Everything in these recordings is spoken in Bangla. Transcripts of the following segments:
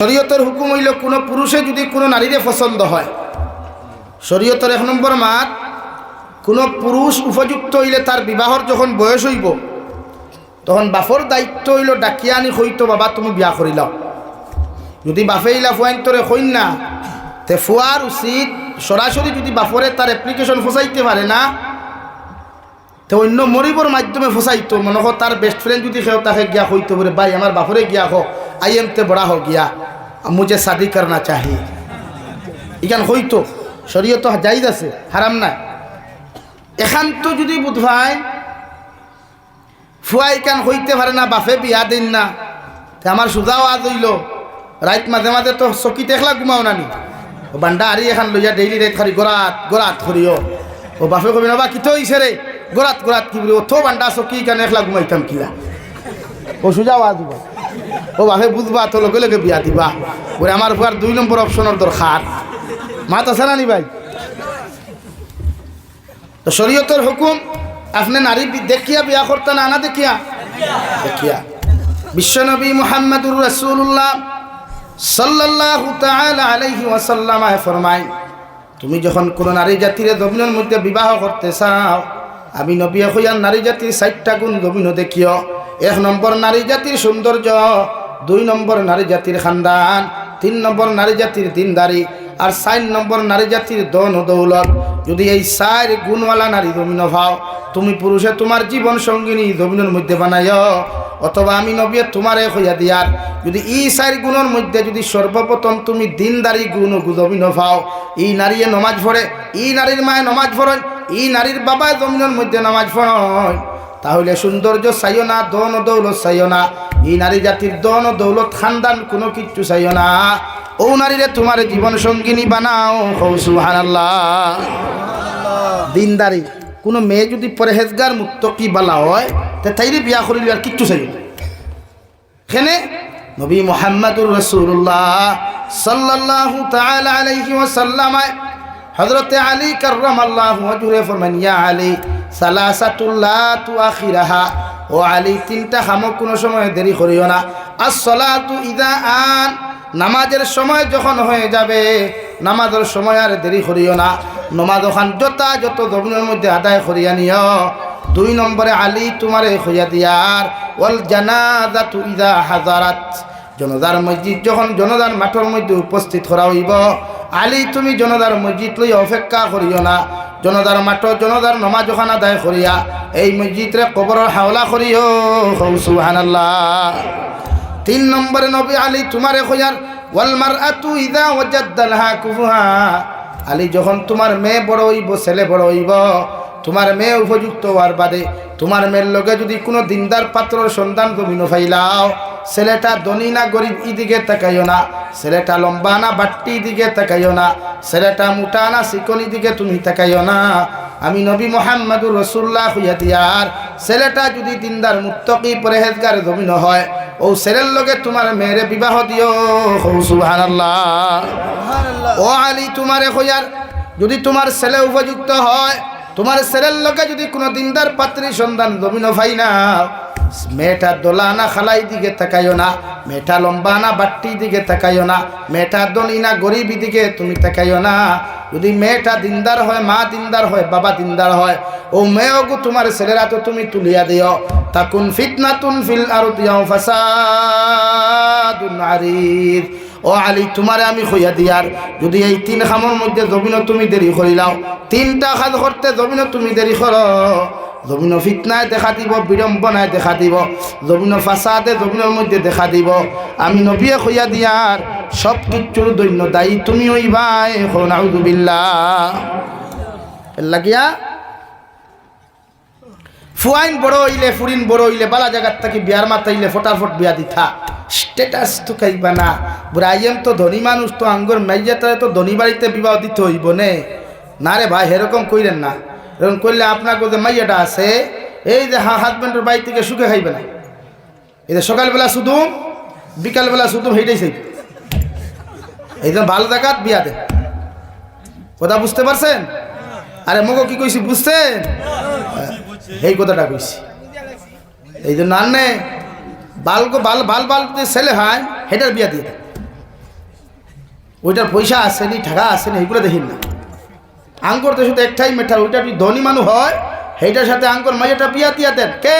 শরীয়তের হুকুম হইল কোনো পুরুষে যদি কোনো নারীরে পছন্দ হয়। শরীয়তের এক নম্বর মাত, কোনো পুরুষ উপযুক্ত হইলে তার বিবাহর যখন বয়স হইব, তখন বাফর দায়িত্ব হইল ডাকিয়া আনি হইতো, বাবা, তুমি বিয়া করিলাও যদি বাফে ইলা ফুয়াইন তোরে হইন না, তে ফুয়ার উচিত সরাসরি যদি বাফরে তার অ্যাপ্লিকেশন ফসাইতে পারে না, তো অন্য মরিবর মাধ্যমে ফসাইতো। মনে হোক তার বেস্ট ফ্রেন্ড যদি সেও তাকে গিয়া হইতো বলে ভাই, আমার বাপরে গিয়া হোক আই এম তে বড়া হোক গিয়া। মুঝে শাদি করনা চাহি ইখান হইতো শরীয়ত জাইজ আছে হারাম না এখান তো যদি বুধভাই ফুয়াই কান হইতে পারে না বাপে বিয়া দিন না তে আমার সুজাও আজ হইল রাইত মাঝে মাঝে তো চকিতে একলা ঘুমাও নানি ও বান্ডা আরি এখন লইয়া ডেইলি রাইত খালি গরাত গরাত করিও ও বাপে কবি না বা কিতো হইছে রে গরাত গরাত কি বলি ও থো বান্ডা চকি কানে একলা ঘুমাইতাম কিলা ও সুজাও আজ ও বাপে, বুঝবা তো লগে লগে বিয়া দিবা। ওরে আমার ফুয়ার দুই নম্বর অপশনের দরকার মাত আছে না নি ভাই? তো শরীয়তের হুকুম, আপনি নারী দেখিয়া, বিয়া করতে না না দেখিয়া। দেখিয়া বিশ্বনবী মুহাম্মদুর রাসূলুল্লাহ সাল্লাল্লাহু তাআলা আলাইহি ওয়াসাল্লাম ফরমায়, তুমি যখন কোনো নারী জাতির জমিনের মধ্যে বিবাহ করতে চাও, আমি নবী হইয়ার নারী জাতির ষাটটা গুণ জমিন দেখিও। এক নম্বর নারী জাতির সৌন্দর্য, দুই নম্বর নারী জাতির খানদান, তিন নম্বর নারী জাতির দিনদারি, আর চার নম্বর নারী জাতির দন দৌলত। যদি এই চার গুণওয়ালা নারী জমিন ভাও তুমি পুরুষে তোমার জীবন সঙ্গিনী জমিনের মধ্যে বানাইও। অথবা আমি নবিয়ে তোমারে হইয়া দিয়ার, যদি ই চার গুণের মধ্যে যদি সর্বপ্রথম তুমি দিনদারি গুণ জমিন পাও ই নারীয়ে নমাজ পড়ে ই নারীর মায়ে নমাজ পড়েন ই নারীর বাবায় জমিনের মধ্যে নামাজ পড়েন তাহলে সৌন্দর্য চাইও না, দন দৌলত চাইও না। ই নারী জাতির দন দৌলত খানদান কোনো কিচ্ছু চাইও না। ও নারীরে তোমার জীবন সঙ্গিনী বানাও হৌ সুবহানাল্লাহ। দিনদারি, কোনো মেয়ে যদি পরেহেজগার মুক্ত কি বালা হয়, তে তাইরে বিয়া করিল আর কিচ্ছু চাইল এখানে নবী মোহাম্মদুর রসুল্লাহ সাল্লাল্লাহু তাআলা আলাইহি ওয়াসাল্লাম হযরতে আলী কাররামাল্লাহু ওয়াজহুরে ফরমান ইয়া আলী কোনো সময় ইদা আন। নামাজের সময় যখন হয়ে যাবে, নামাজের সময় আর দেরি করিও না। নমাজ ওখান যত যত জমিনের মধ্যে আদায় করিয়া নিও। দুই নম্বরে আলী, তোমারে হইয়া দিয়ার ওয়াল জানাজাতু ইদা হাজারাত। জনদার মসজিদ যখন জনদার মাঠের মধ্যে উপস্থিত করা হইব, আলী, তুমি জনদার মসজিদ লই অপেক্ষা করিও না। জনদার মাঠ জনদার নমাজ ওখান আদায় করিয়া এই মসজিদরে কবরের হাওলা করিও হৌ তিন নম্বরে নবী আলী তোমারে খোঁজার ওয়ালমার আতু ইদা ওয়াজাদ্দালহা কুফুহা। আলী যখন তোমার মেয়ে বড় হইব, ছেলে বড় হইব তোমার মেয়ে উপযুক্ত হওয়ার বাদে তোমার মেয়ের লগে যদি কোনো দিনদার পাত্রর সন্তান তুমি নফাইলাও ছেলেটা ধনী না গরিব ইদিকে তাকাইও না। ছেলেটা লম্বা না বাট্টি দিকে তাকাইও না। ছেলেটা মোটা না চিকনি দিকে তুমি তাকাইও না। আমি নবী মোহাম্মদুর রসুল্লাহ হইয়া দিয়ার ছেলেটা যদি দিনদার মুক্তকি পরেহেজগার জমিন হয় ও ছেলের লগে তোমার মেয়েরে বিবাহ দিও। সুবহানাল্লাহ। ও আলী তোমারে হইয়ার যদি তোমার ছেলে উপযুক্ত হয় তোমার ছেলের লগে যদি কোনো দিনদার পাত্রী সন্তান জমিন ভাই না মেয়েটা দোলা না, খালাই দিকে তাকাইও না। মেয়েটা লম্বা না, বাট্টি দিকে তাকাইও না। মেয়েটা দনি না, গরিবি দিকে তুমি তাকাইও না। যদি মেয়েটা দিনদার হয়, মা দিনদার হয়, বাবা দিনদার হয়, ও মেয়েগু তোমার ছেলেরা তো তুমি তুলিয়া দিও। তাকুন ফিতনাতুন ফিল আরদিয়াও ফাসাদুন আরিদ। ও আলী, তোমারে আমি হইয়া দিয়ার। যদি এই তিন খামর মধ্যে জমিন তুমি দেরি করিলাও, তিনটা খাদ করতে জমিন তুমি দেরি কর। জমিন ফিতনায় দেখা দিব বিড়ম্বনায় দেখা দিব। জমিন ফাসাদে জমিনের মধ্যে দেখা দিব। আমি নবিয়ে হইয়া দিয়ার সব কিচ্ছুর দৈন্য দায়ী তুমি হইবাই হনাউদুবিল্লা লাগিয়া? ফুয়াইন বড় হইলে ফুরিন বড় হইলে, বালা জায়গার থেকে বিয়ার মাতাইলে ফটাফট বিয়া দিথা স্টেটাস তো খাইবা না। বুড়াইয়েম তো ধনী মানুষ তো আঙ্গুর মাইয়াতারে তো ধনী বাড়িতে বিবাহ দিতে হইব নে? না রে ভাই এরকম কইলেন না। এরকম করলে আপনাকে যে মাইয়াটা আছে, এই যে হা হাজব্যান্ডের বাড়ি থেকে সুখে খাইবে না। এই যে সকালবেলা শুধু বিকালবেলা শুধু হেঁটেই চাইবে এই যে ভালো জায়গাত বিয়া দে কথা বুঝতে পারছেন? আরে মগো কি কইছি, বুঝছেন? এই কথাটা কইছি। এই যে জন্য আনে বাল বাল বাল বাল ছেলে হয়, হেটার বিয়া দিয়ে দেয় ওইটার পয়সা আসেনি টাকা আসেনি এইগুলো দেখিন না। আঙ্কর তো শুধু একটাই মেঠার ওইটা যদি ধনী মানুষ হয়? সেইটার সাথে আঙ্কর মাইয়াটা বিয়া তিয়া দেন। কে?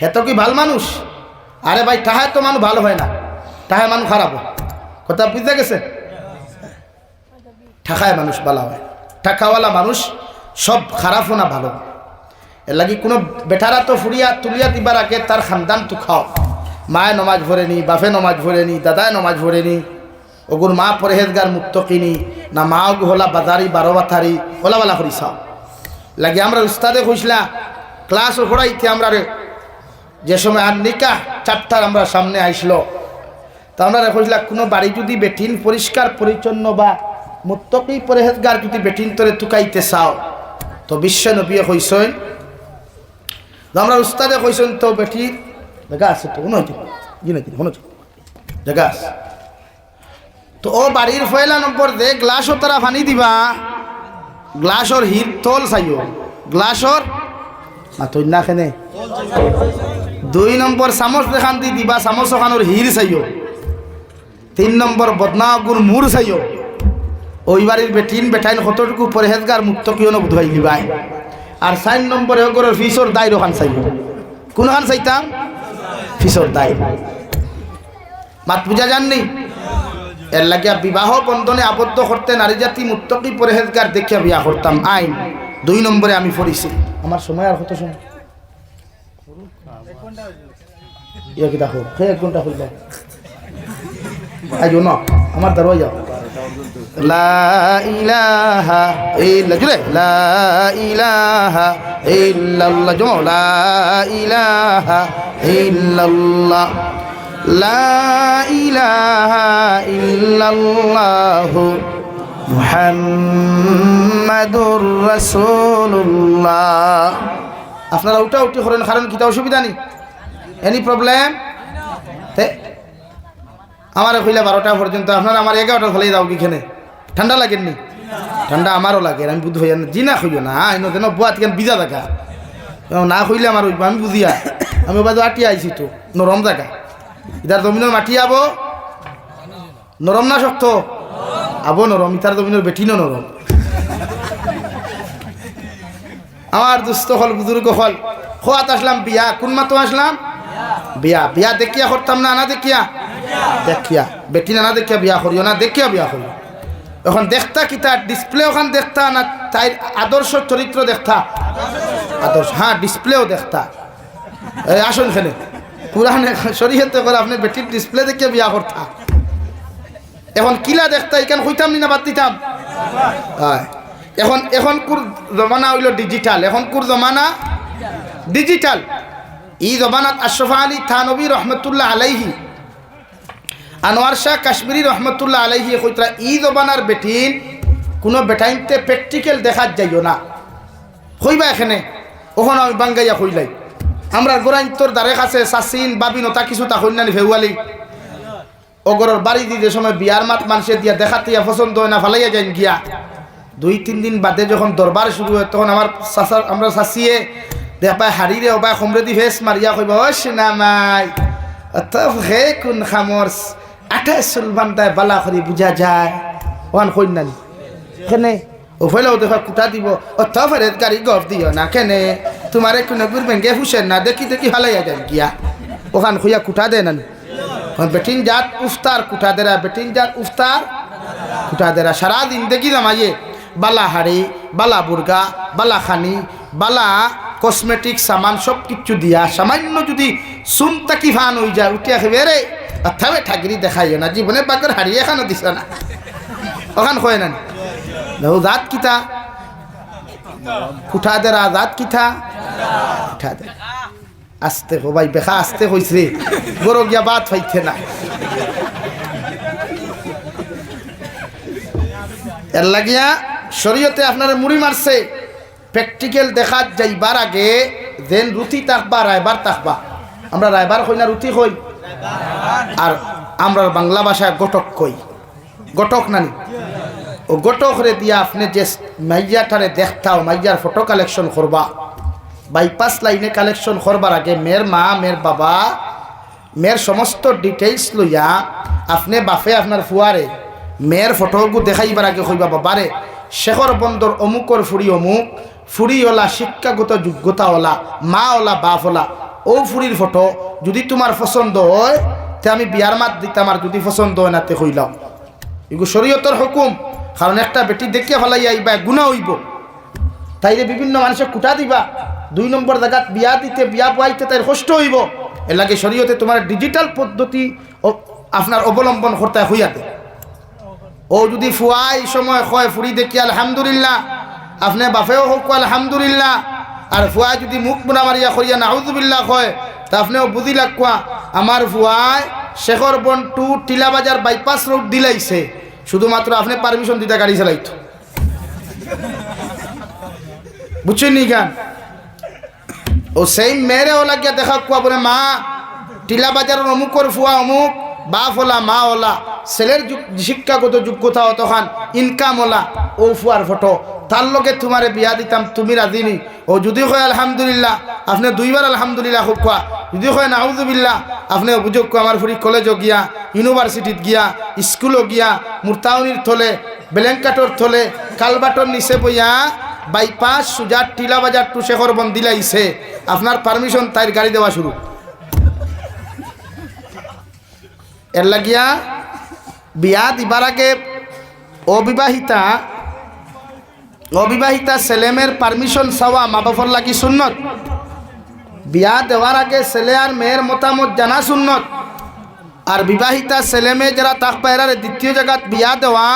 হে তো কি ভালো মানুষ? আরে ভাই টাহায় তো মানুষ ভালো হয় না। টাহায় মানুষ খারাপ কথা বুঝতে গেছে? ঠাকায় মানুষ ভালো হয়। টাকাওয়ালা মানুষ সব খারাপও না ভালো। এর লাগি কোনো বেটারা তো ফুরিয়া তুলিয়া দিবার আগে তার খানদান তো খাও। মায়ে নমাজ ভরেনি বাপে নমাজ ভরেনি দাদায় নমাজ ভরে ভরেনি ওগুর মা পরেহেজগার মুক্ত কিনি না মা ওগু হলা বাজারি বারো বাথারি ওলা বালা করি চাও লাগে আমরা উস্তাদে কইসলা ক্লাস পড়াইতে আমরা যে সময় আর নিকা চারটার আমরা সামনে আইসলো। তা আমরা কইসলা কোনো বাড়ি যদি বেটিন পরিষ্কার, পরিচ্ছন্ন বা মুত্তকি পরেহেজগার যদি বেটিন তোরে তুকাইতে চাও, তো বিশ্ব নবীয়ে কইসইন আমরা উস্তাদে কইসেন তো বেটি দেখা আছে তো, শুনো জি নাকি শুনো দেখা আছে। তো ও বাড়ির ফয়লা নম্বর দে, গ্লাসও তারা ফানি দিবা। গ্লাসর হির তল চাইও। গ্লাসর? মাতই না খেনে। দুই নম্বর চামচ দেখান দি দিবা, চামচ ওখানোর হির চাইও। তিন নম্বর বদনাগুর মূর চাইও। ওই বাড়ির বেটিন বেটাইন কতটুকু পরেহেজগার মুক্ত কিয় বুধবাই দিবাই। আর চার নম্বরে ওগরের ফিসর দায় ওখান চাইব কোনখান চাইতাম? ফিসর দায় মাত বুঝা যাননি? এর লাগিয়া বিবাহ বন্ধনে আবদ্ধ করতে নারী জাতি মুক্তকি পরেহেজগার দেখিয়া বিয়া করতাম। আইন দুই নম্বরে আমি পড়িছি। আমার সময় আর কত সময়? ইয়া কি দেখো সে এক ঘণ্টা হইল। আইজো ন আমার যাও। লা ইলাহা ইল্লা লা ইলাহা ইল্লাল্লাহ জমো লা ইলাহা ইল্লাল্লাহ। আপনারা উঠা উঠি করেন, কারণ কিতা অসুবিধা নেই? এনি প্রবলেম আমার কইলে বারোটা পর্যন্ত, আপনারা আমার এগারোটা ফেলে যাও কিখানে ঠান্ডা লাগেননি? ঠান্ডা আমারও লাগে, আমি বুধ হইয়া জি না খুঁজো না এনে যেন বুয়া থেকে বিজা থাকা না খুঁজলে আমার আমি বুঝিয়া, আমি বাজু আটি আইছি তো, নরম জায়গা ইতার জমিনের মাটি আব। নরম না শক্ত? আবো নরম ইতার জমিনের বেঠিনও নরম আমার দুস্থ হল বুজুর্গ হল। খোয়াত আসলাম, বিয়া। কোন মাতো আসলাম? বিয়া। বিয়া দেখিয়া করতাম না আনা দেখিয়া। দেখিয়া বেটি না দেখিয়া বিয়া করিও না, দেখিয়া বিয়া করিও এখন দেখতা কি তার ডিসপ্লে ওখান দেখতা না তাই আদর্শ চরিত্র দেখতা? আদর্শ হ্যাঁ ডিসপ্লেও দেখতা। আসুন খেলে পুরানে শরীয়তে করে আপনি বেটির ডিসপ্লে দেখিয়া বিয়া করতা। এখন কিলা দেখতা এখান হইতাম নি বাদ দিতাম? এখন এখন কুর জমানা হইল ডিজিটাল এখন কুর জমানা ডিজিটাল ই জমানাত আশরফা আলী থানবী রহমতুল্লাহ আলাইহি আনোয়ার শাহ কাশ্মীরি রহমতুল্লাহ আলাইহি কইতরা ই জবানার বেটিন কোনো বেটাইনতে প্র্যাকটিক্যাল দেখাত যাইও না। কইবা এখানে ওখানে আমি বাঙ্গাইয়া কইলাই আমরা গোরাইন তোর দ্বারে কাছে চাচিন বাবি নতা কিছু তা কন্যানি ভেউয়ালি অগরের বাড়ি দিয়ে সময় বিয়ার মাত মানুষে দিয়া দেখাতিয়া পছন্দ হয় না, ফালাইয়া যাইন গিয়া। দুই, তিন দিন বাদে যখন দরবার শুরু হয়, তখন আমার চাচার আমরা চাচিয়ে দেখায় হাড়িরে অবাই সমৃদ্ধি ভেস মারিয়া কইবা সিনামাই হে কোন খামর সুলমান তাই বালা করে বুঝা যায়। ওখান কই নানি কেনে? ওফেলেও দিব দিও না কেনে। না, দেখি দেখি গিয়া। ওখান খুইয়া কুটা দে নানি বেটিন জাত উফতার কুটা দেরা বেটিন জাত উফতার কুটা দেরা। সারাদিন দেখি জামাইয়ে, বালা হাড়ি, বালা বুর্গা, বালা খানি, বালা কসমেটিক সামান সব কিছু দিয়া। সামান্য যদি সুনতা কি ফান হয়ে যায় উঠিয়া খেবে রে অর্থাৎ ঠাগিরি দেখাই না, জীবনে বাগর হারিয়ে এখানো দিছ না। ওখান কয় না দেখো জাত কিতা কুঠা দেরা জাত কিতা কুঠা দে আস্তে হো ভাই, বেখা আস্তে হইছে। গরো গিয়া বাত হইতে না। এর লাগিয়া শরীয়তে আপনারা মুড়ি মারছে। প্র্যাকটিক্যাল দেখা যাইবার আগে যেন রুটি তাকবা, রায়বার তাকবা। আমরা রায়বার কই না, রুটি কই আর আমরা বাংলা ভাষায় গটক কই। গটক নানি ও গটক রে দিয়া আপনি যে মাইয়াটারে দেখতাও, মাইয়ার ফটো কালেকশন করবা। বাইপাস লাইনে কালেকশন করবার আগে মেয়ের মা, মেয়ের বাবা, মেয়ের সমস্ত ডিটেলস লইয়া আপনি বাফে আপনার ফুয়ারে মেয়ের ফটোগু দেখাইবার আগে কইবা, বাবারে, শেখর বন্দর অমুকর ফুড়ি অমুক ফুড়িওয়ালা শিক্ষাগত যোগ্যতাওয়ালা মাওয়ালা ওলা ও ফুড়ির ফটো যদি তোমার পছন্দ হয়, তে আমি বিয়ার মাত দিতাম, আর যদি পছন্দ হয় না, তে কইলাম। এগুলো শরীয়তর হুকুম। কারণ একটা বেটি দেখিয়া ফেলাই আইবা, গুণা হইব। তাইলে বিভিন্ন মানুষের কুটা দিবা। দুই নম্বর জায়গাত বিয়া দিতে, বিয়া পাইতে তাই কষ্ট হইব। এর লাগে শরীয়তে তোমার ডিজিটাল পদ্ধতি আপনার অবলম্বন করতে হইয়াতে ও যদি ফুয়া এই সময় কয়, ফুরি দেখি, আলহামদুলিল্লাহ। আপনি বাপেও হোক, আলহামদুলিল্লাহ। আর ফুয়া যদি মুখ বুনা মারিয়া করিয়া, নাউজুবিল্লাহ কয়, তা আপনিও বুঝি লাগবা আমার ফুয়ায় শেখর বন টু টিলাবাজার বাইপাস রোড দিলাইছে। শুধুমাত্র আপনি পারমিশন দিতে গাড়ি চালাইতো। বুঝছেন নি গান? ও সেই মেয়েরে ওলা লাগিয়া দেখা কুয়া বলে, মা, টিলা বাজারের অমুকর ফুয়া অমুক, বাপ ওলা, মা ওলা, ছেলের শিক্ষাগত যোগ্যতা অতখান ইনকাম ওলা, ও ফুয়ার ফটো। তার লগে তোমারে বিয়া দিতাম, তুমি রাজিনি ও যদি হয় আলহামদুলিল্লাহ, আপনি দুইবার আলহামদুলিল্লাহ খুব কোয়া যদি হয় নাউজুবিল্লাহ আপনি অভিযোগ আমার ফুরি কলেজও গিয়া ইউনিভার্সিটিত গিয়া স্কুলও গিয়া, মুরতাউনির থলে, বেলেঙ্কাটর থলে কালবাটর নিচে বইয়া বাইপাস সুজার, টিলা বাজার টু শেখর বন দিলাইছে আপনার পারমিশন তাই গাড়ি দেওয়া শুরু। এর লাগিয়া বিয়া দিবার আগে অবিবাহিতা অবিবাহিতা ছেলেমের পারমিশন চাওয়া মা বাপর লাগি সুন্নত। বিয়া দেওয়ার আগে ছেলে আর মেয়ের মতামত জানা সুন্নত। আর বিবাহিতা ছেলে মেয়ে যারা তাক পায়রারে দ্বিতীয় জায়গাত বিয়া দেওয়া,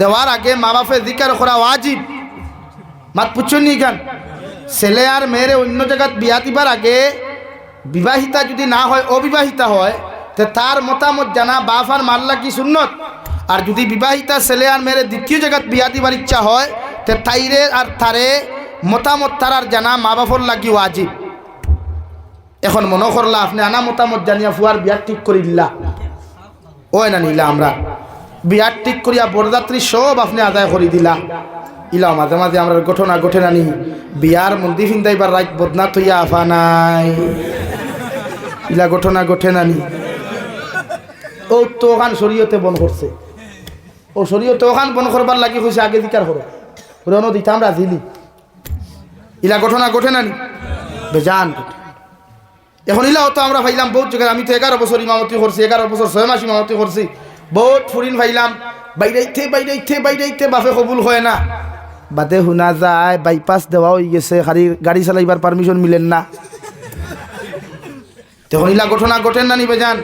দেওয়ার আগে মা বাপে জিকার করা ওয়াজিব। মাত পুচ্ছনি গান? ছেলে আর মেয়েরে অন্য জায়গাত বিয়া দিবার আগে বিবাহিতা যদি না হয়, অবিবাহিতা হয়, তে তার মতামত জানা বাপ আর মাল্লা কি সুন্নত। আর যদি বিবাহিতা ছেলে আর মেয়েরে দ্বিতীয় জায়গাত বিয়া দিবার ইচ্ছা হয়, তে তাইরে আর তারে মতামত তারার জানা মা বাপর লাগি ওয়াজিব। এখন মনে করলা আপনি আনা মতামত জানিয়া ফুয়ার বিয়া ঠিক করি দিলা ওই না নিলা আমরা। বিয়ার ঠিক করিয়া বরযাত্রী সব আপনি আদায় করে দিলা। ইলা মাঝে মাঝে আমরা ঘটনা ঘটে নানি বিয়ার মন্দির ফিন্দাইবার রাত বদনা থইয়া আফা নাই। ইলা ঘটনা ঘটে নানি ও তো ওখান শরীয়তে বন করছে। ও শরীয়তে ওখান বন করবার লাগি হয়েছে আগে দিকার করো। রনো দিতাম রাজিলি ইলা ঘটনা ঘটে নানি বেজান ঘটে। এখন ইলাও তো আমরা ভাইলাম বহুত জায়গায়। আমি তো এগারো বছর ইমামতি করছি, এগারো বছর ছয় মাস ইমামতি করছি। বহুত ফুরিন ভাইলাম। বাইরাইতে বাইরাইতে বাইরাইতে বাপে কবুল হয় না। বাদে শুনা যায় বাইপাস দেওয়া হয়ে গেছে খালি গাড়ি চালাইবার পারমিশন মিলেন না। তখন ইলা ঘটনা ঘটেন না নিবে যান